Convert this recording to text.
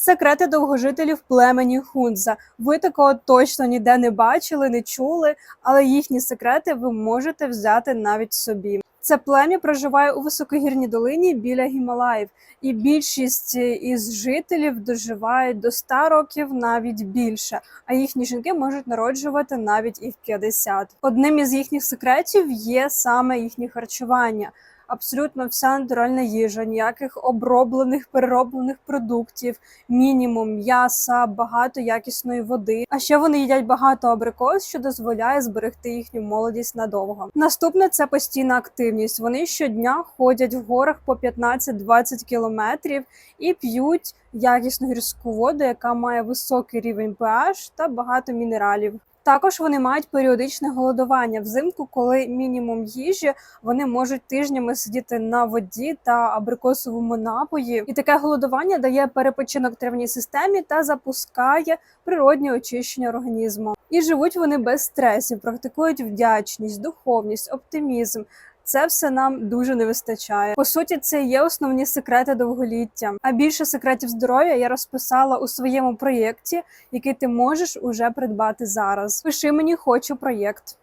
Секрети довгожителів племені Хунза. Ви такого точно ніде не бачили, не чули, але їхні секрети ви можете взяти навіть собі. Це плем'я проживає у високогірній долині біля Гімалаїв, і більшість із жителів доживають до 100 років, навіть більше. А їхні жінки можуть народжувати навіть і в 50. Одним із їхніх секретів є саме їхнє харчування. Абсолютно вся натуральна їжа, ніяких оброблених перероблених продуктів, мінімум м'яса, багато якісної води. А ще вони їдять багато абрикос, що дозволяє зберегти їхню молодість надовго. Наступне це постійна активність. Вони щодня ходять в горах по 15-20 кілометрів і п'ють якісну гірську воду, яка має високий рівень pH та багато мінералів. Також вони мають періодичне голодування взимку, коли мінімум їжі вони можуть тижнями сидіти на воді та абрикосовому напої, і таке голодування дає перепочинок травній системі та запускає природнє очищення організму. І живуть вони без стресів, практикують вдячність, духовність, оптимізм. Це все нам дуже не вистачає. По суті, це є основні секрети довголіття. А більше секретів здоров'я я розписала у своєму проєкті, який ти можеш уже придбати зараз. Пиши мені хочу проєкт.